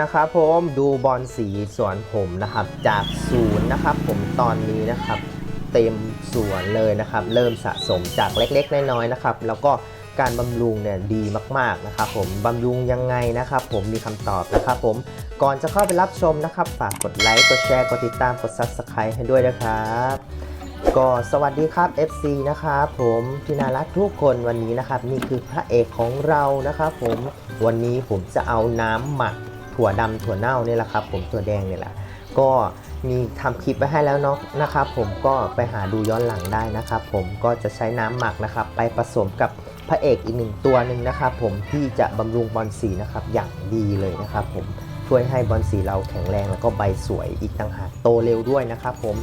นะครับผมดูบอลสีสวนผมนะครับ จากศูนย์นะครับ ผมตอนนี้นะครับ เต็มสวนเลยนะครับ เริ่มสะสมจากเล็กๆน้อยๆนะครับ แล้วก็การบำรุงเนี่ยดีมากๆนะครับ ผมบำรุงยังไงนะครับ ผมมีคำตอบนะครับ ผมก่อนจะเข้าไปรับชมนะครับ ฝากกดไลค์กดแชร์กดติดตามกด Subscribe ให้ด้วยนะครับก็สวัสดีครับ FC นะครับผมที่น่ารักทุกคนวันนี้นะครับ นี่คือพระเอกของเรานะครับผมวันนี้ผมจะเอาน้ำหมัก ถั่วดำถั่วเน่าเนี่ยแหละครับผมถั่วแดงเนี่ยแหละก็มีทำคลิปไว้ให้แล้วเนาะนะครับ ผมก็ไปหาดูย้อนหลังได้นะครับ ผมก็จะใช้น้ำหมักนะครับ ไปผสมกับพระเอกอีกหนึ่งตัวหนึ่งนะครับ ผมที่จะบำรุงบอลสีนะครับอย่างดีเลยนะครับ ผมช่วยให้บอลสีเราแข็งแรงแล้วก็ใบสวยอีกต่างหากโตเร็วด้วยนะครับ ผม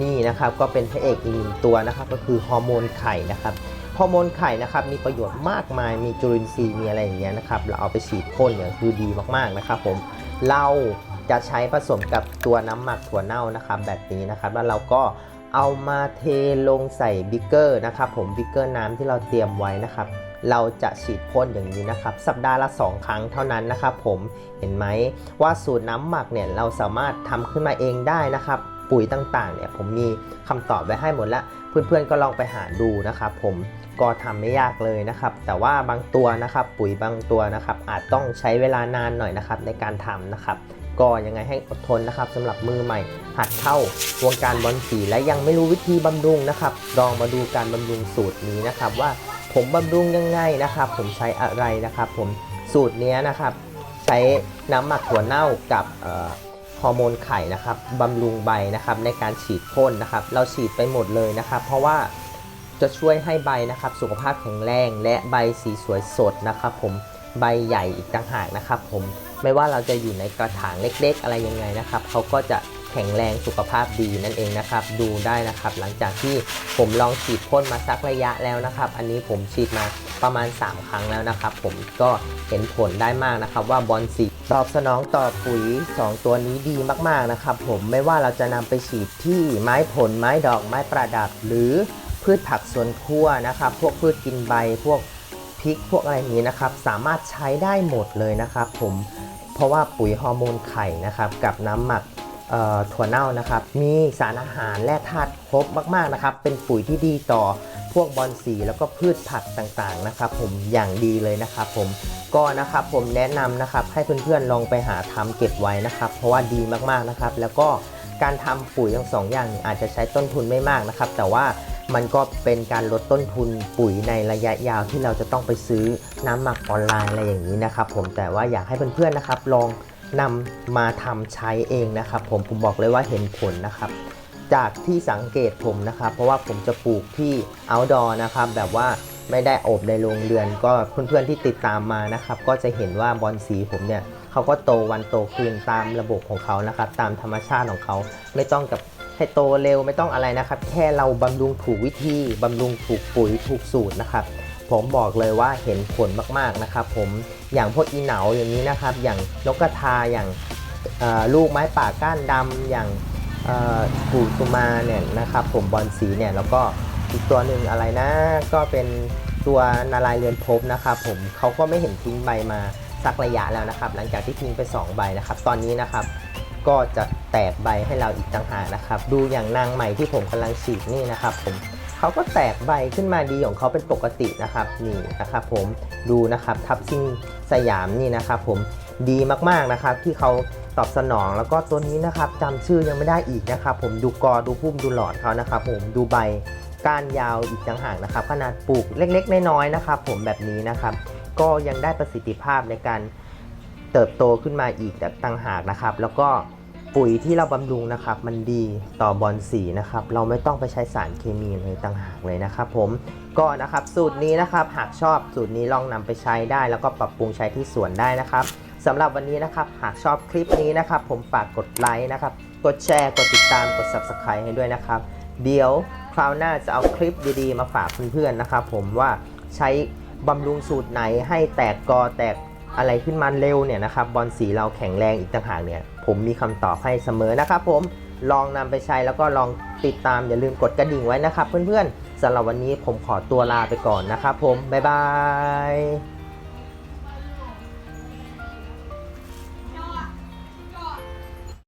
นี่นะครับก็เป็นพระเอกอีกหนึ่งตัวนะครับ ก็คือฮอร์โมนไข่นะครับ ฮอร์โมนไข่นะครับมีประโยชน์มากมายมีจุลินทรีย์มีอะไรอย่างเงี้ยนะครับเราเอาไปฉีดพ่นเนี่ยคือดีมากๆนะครับผมเราจะใช้ผสมกับตัวน้ำหมักถั่วเน่านะครับแบบนี้นะครับแล้วเราก็เอามาเทลงใส่บิ๊กเกอร์นะครับผมบิ๊กเกอร์น้ำที่เราเตรียมไว้นะครับเราจะฉีดพ่นอย่างนี้นะครับสัปดาห์ละ 2 ครั้งเท่านั้นนะครับผมเห็นไหมว่าสูตรน้ำหมักเนี่ยเราสามารถทำขึ้นมาเองได้นะครับ ปุ๋ยต่างๆเนี่ยผมมีคำตอบไว้ให้หมดแล้วเพื่อนๆก็ลองไปหาดูนะครับผมก็ทำไม่ยากเลยนะครับ แต่ว่าบางตัวนะครับปุ๋ยบางตัวนะครับ อาจต้องใช้เวลานานหน่อยนะครับในการทำนะครับ ก็ยังไงให้อดทนนะครับสำหรับมือใหม่ หัดเข้าวงการบอลสีและยังไม่รู้วิธีบำรุงนะครับ ลองมาดูการบำรุงสูตรนี้นะครับ ว่าผมบำรุงยังไงนะครับ ผมใช้อะไรนะครับ ผมสูตรนี้นะครับ ใช้น้ำหมักถั่วเน่ากับ อ่อฮอร์โมนไข่นะครับบำรุงใบนะครับในการฉีดพ่นนะครับ เราฉีดไปหมดเลยนะครับ เพราะว่าจะช่วยให้ใบนะครับ สุขภาพแข็งแรงและใบสีสวยสดนะครับ ผมใบใหญ่อีกต่างหากนะครับ ผมไม่ว่าเราจะอยู่ในกระถางเล็ก ๆ อะไรยังไงนะครับเขาก็จะ แข็งแรงสุขภาพดีนั่นเองนะครับ ดูได้นะครับ หลังจากที่ผมลองฉีดพ่นมาสักระยะแล้วนะครับ อันนี้ผมฉีดมาประมาณ 3 ครั้งแล้วนะครับ ผมก็เห็นผลได้มากนะครับ ว่าบอลสีตอบสนองต่อปุ๋ย 2 ตัวนี้ดีมากๆนะครับ ผมไม่ว่าเราจะนำไปฉีดที่ไม้ผลไม้ดอกไม้ประดับ หรือพืชผักสวนครัวนะครับ พวกพืชกินใบพวกพริกพวกอะไรนี้นะครับ สามารถใช้ได้หมดเลยนะครับ ผมเพราะว่าปุ๋ยฮอร์โมนไข่นะครับ กับน้ำหมัก ถั่วเน่านะครับ มีสารอาหารและธาตุครบมากๆนะครับ เป็นปุ๋ยที่ดีต่อพวกบอลสีแล้วก็พืชผักต่างๆนะครับ ผมอย่างดีเลยนะครับ ผมก็นะครับผมแนะนำนะครับให้เพื่อนๆลองไปหาทำเก็บไว้นะครับ เพราะว่าดีมากๆนะครับ แล้วก็การทำปุ๋ยทั้งสองอย่างอาจจะใช้ต้นทุนไม่มากนะครับ แต่ว่ามันก็เป็นการลดต้นทุนปุ๋ยในระยะยาวที่เราจะต้องไปซื้อน้ำหมักออนไลน์อะไรอย่างนี้นะครับ ผมแต่ว่าอยากให้เพื่อนๆนะครับลอง นำมาทำใช้เองนะครับ ผมผมบอกเลยว่าเห็นผลนะครับ จากที่สังเกตผมนะครับ เพราะว่าผมจะปลูกที่ outdoor นะครับ แบบว่าไม่ได้อบในโรงเรือน ก็เพื่อนๆที่ติดตามมานะครับ ก็จะเห็นว่าบอลสีผมเนี่ยเขาก็โตวันโตคืนตามระบบของเขานะครับ ตามธรรมชาติของเขาไม่ต้องกับให้โตเร็วไม่ต้องอะไรนะครับ แค่เราบำรุงถูกวิธีบำรุงถูกปุ๋ยถูกสูตรนะครับ ผมบอกเลยว่าเห็นผลมากๆนะครับผมอย่างพวกอีเหนาอย่างนี้นะครับ อย่างนกกระทาอย่างลูกไม้ป่าก้านดำอย่างเอ่อกูสุมาเนี่ยนะครับผมบอลสีเนี่ยแล้วก็อีกตัวหนึ่งอะไรนะ ก็เป็นตัวนาลายเรือนภพนะครับผมเขาก็ไม่เห็นทิ้งใบมาสักระยะแล้วนะครับ หลังจากที่ทิ้งไป 2 ใบนะครับ ตอนนี้นะครับก็จะแตกใบให้เราอีกต่างหากนะครับ ดูอย่างนางใหม่ที่ผมกำลังฉีดนี่นะครับผม เขาก็แตกใบขึ้นมาดีของเขาเป็นปกตินะครับนี่นะครับผมดูนะครับทับซิงสยามนี่นะครับผมดีมากๆนะครับที่เขาตอบสนองแล้วก็ตัวนี้นะครับจำชื่อยังไม่ได้อีกนะครับผมดูกอดูพุ่มดูหลอดเขานะครับผมดูใบก้านยาวอีกต่างหากนะครับขนาดปลูกเล็กๆน้อยๆนะครับ ผมแบบนี้นะครับ ก็ยังได้ประสิทธิภาพในการเติบโตขึ้นมาอีกแต่ต่างหากนะครับ แล้วก็ ปุ๋ยที่เราบำรุงนะครับ มันดีต่อบอลสีนะครับ เราไม่ต้องไปใช้สารเคมีเลยต่างหากเลยนะครับ ผมก็นะครับสูตรนี้นะครับหากชอบสูตรนี้ลองนำไปใช้ได้ แล้วก็ปรับปรุงใช้ที่สวนได้นะครับสำหรับวันนี้นะครับ หากชอบคลิปนี้นะครับ ผมฝากกดไลค์นะครับ กดแชร์ กดติดตาม กด subscribe ให้ด้วยนะครับ เดี๋ยวคราวหน้าจะเอาคลิปดีๆ มาฝากเพื่อนๆนะครับ ผมว่าใช้บำรุงสูตรไหนให้แตกกอแตก อะไรขึ้นมาเร็วเนี่ยนะครับบอลสีเราแข็งแรงอีกต่างหากเนี่ยผมมีคำตอบให้เสมอนะครับผมลองนำไปใช้แล้วก็ลองติดตามอย่าลืมกดกระดิ่งไว้นะครับเพื่อนๆสำหรับวันนี้ผมขอตัวลาไปก่อนนะครับผมบ๊ายบาย